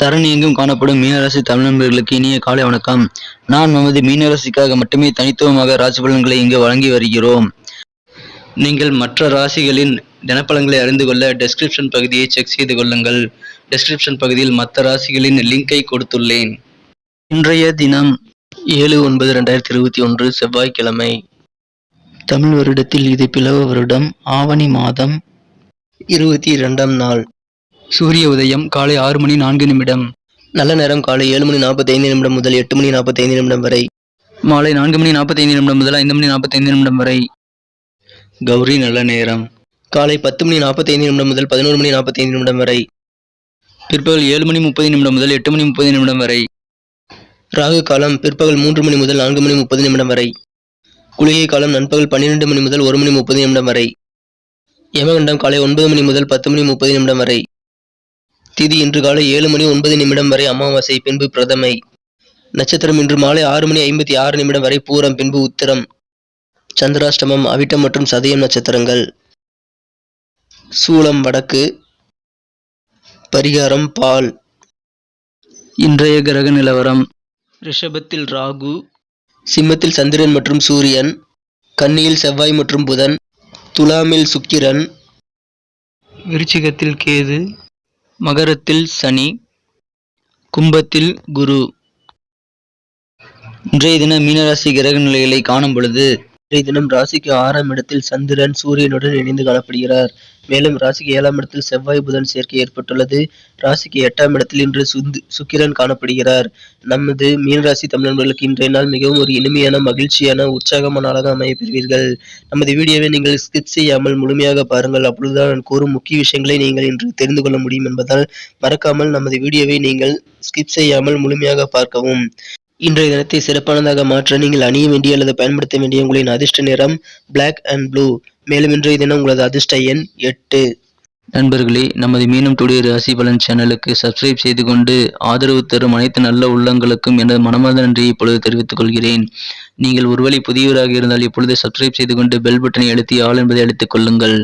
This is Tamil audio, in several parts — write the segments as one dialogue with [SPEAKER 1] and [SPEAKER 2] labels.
[SPEAKER 1] தரணி எங்கும் காணப்படும் மீனராசி தமிழர்களுக்கு இனிய காலை வணக்கம். நான் நமது மீனராசிக்காக மட்டுமே தனித்துவமாக ராசி பலன்களை இங்கு வழங்கி வருகிறோம். நீங்கள் மற்ற ராசிகளின் தினப்பலன்களை அறிந்து கொள்ள டெஸ்கிரிப்ஷன் பகுதியை செக் செய்து கொள்ளுங்கள். டெஸ்கிரிப்ஷன் பகுதியில் மற்ற ராசிகளின் லிங்கை கொடுத்துள்ளேன். இன்றைய தினம் ஏழு ஒன்பது ரெண்டாயிரத்தி இருபத்தி ஒன்று செவ்வாய்க்கிழமை. தமிழ் வருடத்தில் இது பிளவ வருடம். ஆவணி மாதம் இருபத்தி இரண்டாம் நாள். சூரிய உதயம் காலை ஆறு மணி நான்கு நிமிடம். நல்ல நேரம் காலை ஏழு மணி நாற்பத்தைந்து நிமிடம் முதல் எட்டு மணி நாற்பத்தைந்து நிமிடம் வரை. மாலை நான்கு மணி நாற்பத்தைந்து நிமிடம் முதல் ஐந்து மணி நாற்பத்தைந்து நிமிடம் வரை. கௌரி நல்ல நேரம். காலை பத்து மணி நாற்பத்தைந்து நிமிடம் முதல் பதினோரு மணி நாற்பத்தைந்து நிமிடம் வரை. பிற்பகல் ஏழு மணி முப்பது நிமிடம் முதல் எட்டு மணி முப்பது நிமிடம் வரை. ராகு காலம் பிற்பகல் மூன்று மணி முதல் நான்கு மணி முப்பது நிமிடம் வரை. குளிகை காலம் நண்பகல் பன்னிரெண்டு மணி முதல் ஒரு மணி முப்பது நிமிடம் வரை. யமகண்டம் காலை ஒன்பது மணி முதல் பத்து மணி முப்பது நிமிடம் வரை. திதி இன்று காலை ஏழு மணி ஒன்பது நிமிடம் வரை அமாவாசை பின்பு பிரதமை. நட்சத்திரம் இன்று மாலை ஆறு மணி ஐம்பத்தி ஆறு நிமிடம் வரை பூரம் பின்பு உத்திரம். சந்திராஷ்டமம் அவிட்டம் மற்றும் சதயம் நட்சத்திரங்கள். சூலம் வடக்கு. பரிகாரம் பால். இன்றைய கிரக நிலவரம். ரிஷபத்தில் ராகு. சிம்மத்தில் சந்திரன் மற்றும் சூரியன். கன்னியில் செவ்வாய் மற்றும் புதன். துலாமில் சுக்கிரன். விருச்சிகத்தில் கேது. மகரத்தில் சனி கும்பத்தில் குரு. இன்றைய தின மீனராசி கிரக நிலைகளை காணும் பொழுது இன்றைய தினம் ராசிக்கு ஆறாம் இடத்தில் சந்திரன் சூரியனுடன் இணைந்து காணப்படுகிறார். மேலும் ராசிக்கு ஏழாம் இடத்தில் செவ்வாய் புதன் சேர்க்கை ஏற்பட்டுள்ளது. ராசிக்கு எட்டாம் இடத்தில் இன்று சுந்து சுக்கிரன் காணப்படுகிறார். நமது மீனராசி தமிழர்களுக்கு இன்றைய நாள் மிகவும் ஒரு இனிமையான மகிழ்ச்சியான உற்சாகமான நாளாக அமையப்பெறுவீர்கள் நமது வீடியோவை நீங்கள் ஸ்கிப் செய்யாமல் முழுமையாக பாருங்கள். அப்பொழுதுதான் நான் கூறும் முக்கிய விஷயங்களை நீங்கள் இன்று தெரிந்து கொள்ள முடியும் என்பதால் மறக்காமல் நமது வீடியோவை நீங்கள் ஸ்கிப் செய்யாமல் முழுமையாக பார்க்கவும். இன்றைய தினத்தை சிறப்பானதாக மாற்ற நீங்கள் அணிய வேண்டிய அல்லது பயன்படுத்த வேண்டிய உங்களின் அதிர்ஷ்ட நிறம் பிளாக் அண்ட் ப்ளூ மேலும் இன்றைய தினம் உங்களது அதிர்ஷ்ட எண் எட்டு. நண்பர்களே நமது மீனம் டுடே ராசி பலன் சேனலுக்கு சப்ஸ்கிரைப் செய்து கொண்டு ஆதரவு தரும் அனைத்து நல்ல உள்ளங்களுக்கும் எனது மனமார்ந்த நன்றியை இப்பொழுது தெரிவித்துக் கொள்கிறேன். நீங்கள் ஒருவேளை புதியவராக இருந்தால் இப்பொழுது சப்ஸ்கிரைப் செய்து கொண்டு பெல் பட்டனை அழுத்தி ஆள் என்பதை அழைத்துக் கொள்ளுங்கள்.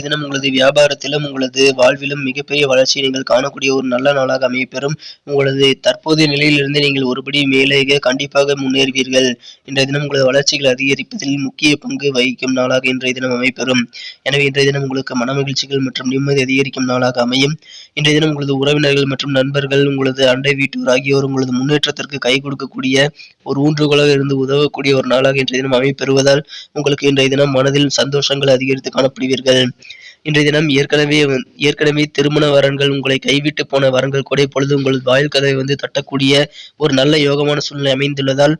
[SPEAKER 1] தினம் உங்களது வியாபாரத்திலும் உங்களது வாழ்விலும் மிகப்பெரிய வளர்ச்சியை நீங்கள் காணக்கூடிய ஒரு நல்ல நாளாக அமையப்பெறும். உங்களது தற்போதைய நிலையிலிருந்து நீங்கள் ஒருபடி மேலேக கண்டிப்பாக முன்னேறுவீர்கள். இன்றைய தினம் உங்களது வளர்ச்சிகள் அதிகரிப்பதில் முக்கிய பங்கு வகிக்கும் நாளாக இன்றைய தினம் அமைப்பெறும் எனவே இன்றைய தினம் உங்களுக்கு மனமகிழ்ச்சிகள் மற்றும் நிம்மதி அதிகரிக்கும் நாளாக அமையும். இன்றைய தினம் உங்களது உறவினர்கள் மற்றும் நண்பர்கள் உங்களது அண்டை வீட்டோர் ஆகியோர் உங்களது முன்னேற்றத்திற்கு கை கொடுக்கக்கூடிய ஒரு ஊன்றுகோலாக இருந்து உதவக்கூடிய ஒரு நாளாக இன்றைய தினம் அமைப்பெறுவதால் உங்களுக்கு இன்றைய தினம் மனதில் சந்தோஷங்கள் அதிகரித்து காணப்படுவீர்கள். இன்றைய தினம் ஏற்கனவே ஏற்கனவே திருமண வரன்கள் உங்களை கைவிட்டு போன வரன்கள் கூட இப்பொழுது உங்கள் வாயில் கதவை வந்து தட்டக்கூடிய ஒரு நல்ல யோகமான சூழ்நிலை அமைந்துள்ளதால்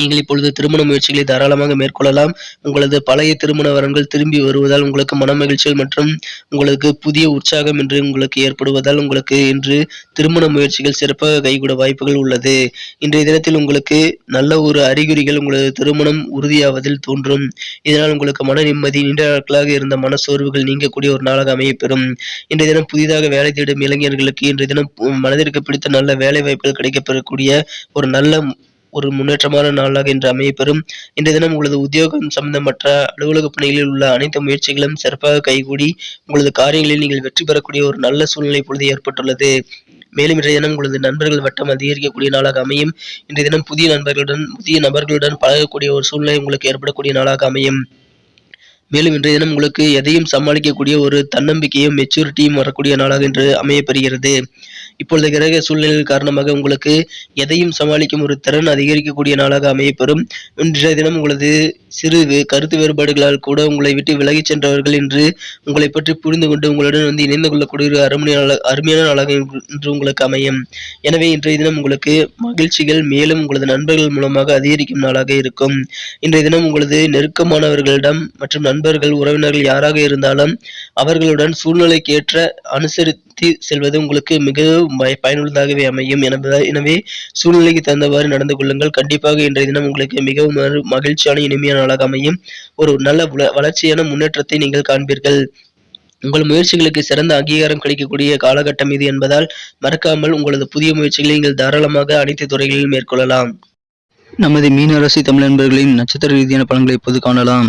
[SPEAKER 1] நீங்கள் இப்பொழுது திருமண முயற்சிகளை தாராளமாக மேற்கொள்ளலாம். உங்களது பழைய திருமண வரன்கள் திரும்பி வருவதால் உங்களுக்கு மனமகிழ்ச்சிகள் மற்றும் உங்களுக்கு புதிய உற்சாகம் என்று உங்களுக்கு ஏற்படுவதால் உங்களுக்கு இன்று திருமண முயற்சிகள் சிறப்பாக கைகூட வாய்ப்புகள் உள்ளது. இன்றைய தினத்தில் உங்களுக்கு நல்ல ஒரு அறிகுறிகள் உங்களது திருமணம் உறுதியாவதில் தோன்றும். இதனால் உங்களுக்கு மன நிம்மதி நீண்ட நாட்களாக இருந்த மன சோர்வுகள் நீங்கக்கூடிய ஒரு நாளாக அமையப்பெறும். இன்றைய தினம் புதிதாக வேலை தேடும் இளைஞர்களுக்கு இன்றைய தினம் மனதிற்கு பிடித்த நல்ல வேலை வாய்ப்புகள் கிடைக்கப்பெறக்கூடிய ஒரு நல்ல ஒரு முன்னேற்றமான நாளாக இன்று அமையப்பெறும். இன்றைய தினம் உங்களது உத்தியோகம் சம்பந்தமற்ற அலுவலக பணிகளில் உள்ள அனைத்து முயற்சிகளும் சிறப்பாக கைகூடி உங்களது காரியங்களில் நீங்கள் வெற்றி பெறக்கூடிய ஒரு நல்ல சூழ்நிலை பொழுது ஏற்பட்டுள்ளது. மேலும் இன்றைய தினம் உங்களது நண்பர்கள் வட்டம் அதிகரிக்கக்கூடிய நாளாக அமையும். இன்றைய தினம் புதிய நண்பர்களுடன் புதிய நபர்களுடன் பழகக்கூடிய ஒரு சூழ்நிலை உங்களுக்கு ஏற்படக்கூடிய நாளாக அமையும். மேலும் இன்றைய தினம் உங்களுக்கு எதையும் சமாளிக்கக்கூடிய ஒரு தன்னம்பிக்கையும் மெச்சூரிட்டியும் வரக்கூடிய நாளாக இன்று அமையப்பெறுகிறது. இப்பொழுது கிரக சூழ்நிலைகள் காரணமாக உங்களுக்கு எதையும் சமாளிக்கும் ஒரு திறன் அதிகரிக்கக்கூடிய நாளாக அமையப்பெறும். இன்றைய தினம் உங்களது சிறு கருத்து வேறுபாடுகளால் கூட உங்களை விட்டு விலகிச் சென்றவர்கள் என்று உங்களை பற்றி புரிந்து கொண்டு உங்களுடன் வந்து இணைந்து கொள்ளக்கூடிய ஒரு அருமையான அருமையான நாளாக இன்று உங்களுக்கு அமையும். எனவே இன்றைய தினம் உங்களுக்கு மகிழ்ச்சிகள் மேலும் உங்களது நண்பர்கள் மூலமாக அதிகரிக்கும் நாளாக இருக்கும். இன்றைய தினம் உங்களது நெருக்கமானவர்களிடம் மற்றும் நண்பர்கள் உறவினர்கள் யாராக இருந்தாலும் அவர்களுடன் சூழ்நிலைக்கு ஏற்ற அனுசரித்து செல்வது உங்களுக்கு மிகவும் பயனுள்ளதாகவே அமையும். எனவே சூழ்நிலைக்கு தகுந்தவாறு நடந்து கொள்ளுங்கள். கண்டிப்பாக இன்றைய தினம் உங்களுக்கு மிகவும் மகிழ்ச்சியான இனிமையான நாளாக அமையும். ஒரு நல்ல வளர்ச்சியான முன்னேற்றத்தை நீங்கள் காண்பீர்கள். உங்கள் முயற்சிகளுக்கு சிறந்த அங்கீகாரம் கிடைக்கக்கூடிய காலகட்டம் இது என்பதால் மறக்காமல் உங்களது புதிய முயற்சிகளை நீங்கள் தாராளமாக அனைத்து துறைகளிலும் மேற்கொள்ளலாம். நமது மீனராசி தமிழ் நண்பர்களின் நட்சத்திர ரீதியான பலன்களை இப்போது காணலாம்.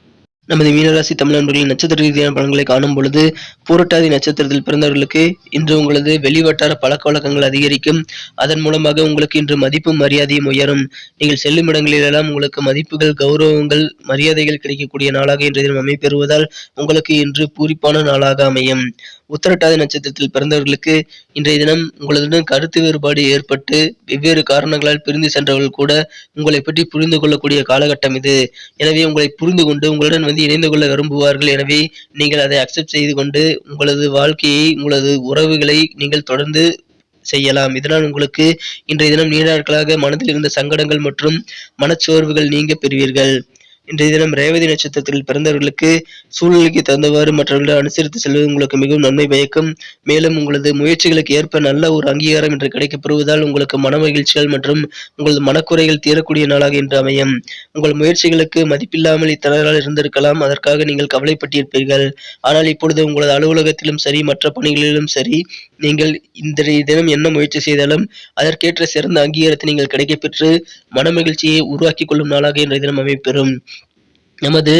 [SPEAKER 1] நமது மீனராசி தமிழ் நட்சத்திர ரீதியான பலன்களை காணும் பொழுது பூரட்டாதி நட்சத்திரத்தில் பிறந்தவர்களுக்கு இன்று உங்களது வெளிவட்டார பழக்க வழக்கங்கள் அதிகரிக்கும். அதன் மூலமாக உங்களுக்கு இன்று மதிப்பும் மரியாதையும் உயரும். நீங்கள் செல்லும் இடங்களிலெல்லாம் உங்களுக்கு மதிப்புகள் கௌரவங்கள் மரியாதைகள் கிடைக்கக்கூடிய நாளாக இன்றைய தினம் அமைப்பெறுவதால் உங்களுக்கு இன்று பூரிப்பான நாளாக அமையும். உத்தரட்டாதி நட்சத்திரத்தில் பிறந்தவர்களுக்கு இன்றைய தினம் உங்களுடன் கருத்து வேறுபாடு ஏற்பட்டு வெவ்வேறு காரணங்களால் பிரிந்து சென்றவர்கள் கூட உங்களை பற்றி புரிந்து கொள்ளக்கூடிய காலகட்டம் இது. எனவே உங்களை புரிந்து கொண்டு உங்களுடன் வந்து இணைந்து கொள்ள விரும்புவார்கள். எனவே நீங்கள் அதை அக்செப்ட் செய்து கொண்டு உங்களது வாழ்க்கையை உங்களது உறவுகளை நீங்கள் தொடர்ந்து செய்யலாம். இதனால் உங்களுக்கு இன்றைய தினம் நீண்ட நாட்களாக மனதில் இருந்த சங்கடங்கள் மற்றும் மனச்சோர்வுகள் நீங்க பெறுவீர்கள். இன்றைய தினம் ரேவதி நட்சத்திரத்தில் பிறந்தவர்களுக்கு சூழ்நிலைக்கு தகுந்தவாறு மற்றவர்களை அனுசரித்து செல்வது உங்களுக்கு மிகவும் நன்மை பயக்கும். மேலும் உங்களது முயற்சிகளுக்கு ஏற்ப நல்ல ஒரு அங்கீகாரம் இன்று கிடைக்கப்பெறுவதால் உங்களுக்கு மன மகிழ்ச்சிகள் மற்றும் உங்களது மனக்குறைகள் தீரக்கூடிய நாளாக இன்று அமையும். உங்கள் முயற்சிகளுக்கு மதிப்பில்லாமல் இத்தனரால் இருந்திருக்கலாம். அதற்காக நீங்கள் கவலைப்பட்டிருப்பீர்கள். ஆனால் இப்பொழுது உங்களது அலுவலகத்திலும் சரி மற்ற பணிகளிலும் சரி நீங்கள் இன்றைய தினம் என்ன முயற்சி செய்தாலும் அதற்கேற்ற சிறந்த அங்கீகாரத்தை நீங்கள் கிடைக்கப்பெற்று மனமகிழ்ச்சியை உருவாக்கிக் கொள்ளும் நாளாக இன்றைய தினம் அமைப்பெறும். நமது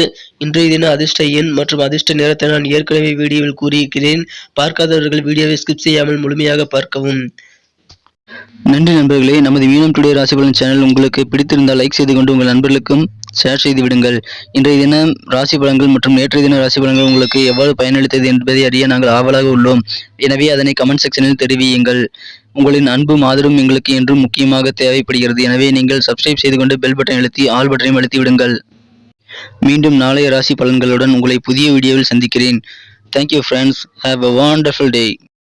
[SPEAKER 1] இன்றைய தின அதிர்ஷ்ட எண் மற்றும் அதிர்ஷ்ட நேரத்தை நான் ஏற்கனவே வீடியோவில் கூறியிருக்கிறேன். பார்க்காதவர்கள் வீடியோவை ஸ்கிப் செய்யாமல் முழுமையாக பார்க்கவும். நன்றி நண்பர்களே நமது மீனம் டுடே ராசிபலன் சேனல் உங்களுக்கு பிடித்திருந்தால் லைக் செய்து கொண்டு உங்கள் நண்பர்களுக்கும் ஷேர் செய்து விடுங்கள். இன்றைய தினம் ராசி பலன்கள் மற்றும் நேற்றைய தின ராசி பலன்கள் உங்களுக்கு எவ்வாறு பயனளித்தது என்பதை அறிய நாங்கள் ஆவலாக உள்ளோம். எனவே அதனை கமெண்ட் செக்ஷனில் தெரிவியுங்கள். உங்களின் அன்பும் ஆதரவும் எங்களுக்கு என்றும் முக்கியமாக தேவைப்படுகிறது. எனவே நீங்கள் சப்ஸ்கிரைப் செய்து கொண்டு பெல் பட்டன் அழுத்தி ஆல் பட்டனையும் அழுத்தி விடுங்கள். மீண்டும் நாளைய ராசி பலன்களுடன் உங்களை புதிய வீடியோவில் சந்திக்கிறேன். Thank you friends have a wonderful day